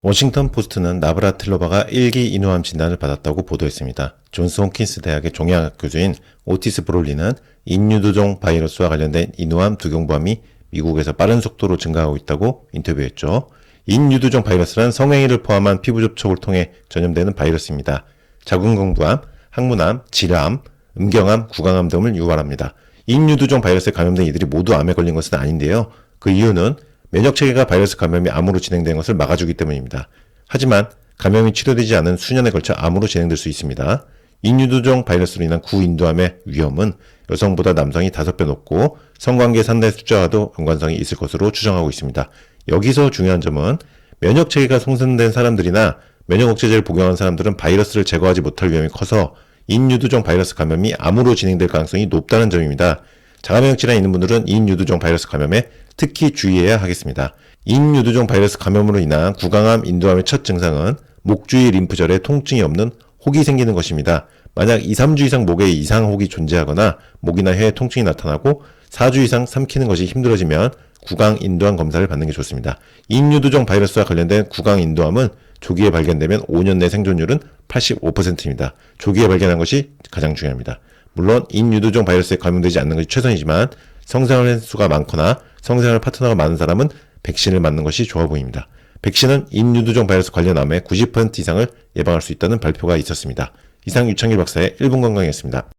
워싱턴 포스트는 나브라틸로바가 1기 인후암 진단을 받았다고 보도했습니다. 존스 홈킨스 대학의 종양학 교수인 오티스 브롤리는 인유두종 바이러스와 관련된 인후암 두경부암이 미국에서 빠른 속도로 증가하고 있다고 인터뷰했죠. 인유두종 바이러스란 성행위를 포함한 피부 접촉을 통해 전염되는 바이러스입니다. 자궁경부암, 항문암, 질암, 음경암, 구강암 등을 유발합니다. 인유두종 바이러스에 감염된 이들이 모두 암에 걸린 것은 아닌데요. 그 이유는 면역 체계가 바이러스 감염이 암으로 진행되는 것을 막아주기 때문입니다. 하지만 감염이 치료되지 않은 수년에 걸쳐 암으로 진행될 수 있습니다. 인유두종 바이러스로 인한 구인도암의 위험은 여성보다 남성이 5배 높고 성관계 산내 숫자와도 연관성이 있을 것으로 추정하고 있습니다. 여기서 중요한 점은 면역 체계가 송선된 사람들이나 면역 억제제를 복용한 사람들은 바이러스를 제거하지 못할 위험이 커서 인유두종 바이러스 감염이 암으로 진행될 가능성이 높다는 점입니다. 자가면역 질환이 있는 분들은 인유두종 바이러스 감염에 특히 주의해야 하겠습니다. 인유두종 바이러스 감염으로 인한 구강암, 인두암의 첫 증상은 목 주위 림프절에 통증이 없는 혹이 생기는 것입니다. 만약 2, 3주 이상 목에 이상 혹이 존재하거나 목이나 혀에 통증이 나타나고 4주 이상 삼키는 것이 힘들어지면 구강 인도암 검사를 받는 게 좋습니다. 인유두종 바이러스와 관련된 구강 인도암은 조기에 발견되면 5년 내 생존율은 85%입니다. 조기에 발견한 것이 가장 중요합니다. 물론 인유두종 바이러스에 감염되지 않는 것이 최선이지만 성생활 횟수가 많거나 성생활 파트너가 많은 사람은 백신을 맞는 것이 좋아 보입니다. 백신은 인유두종 바이러스 관련 암의 90% 이상을 예방할 수 있다는 발표가 있었습니다. 이상 유창길 박사의 1분 건강이었습니다.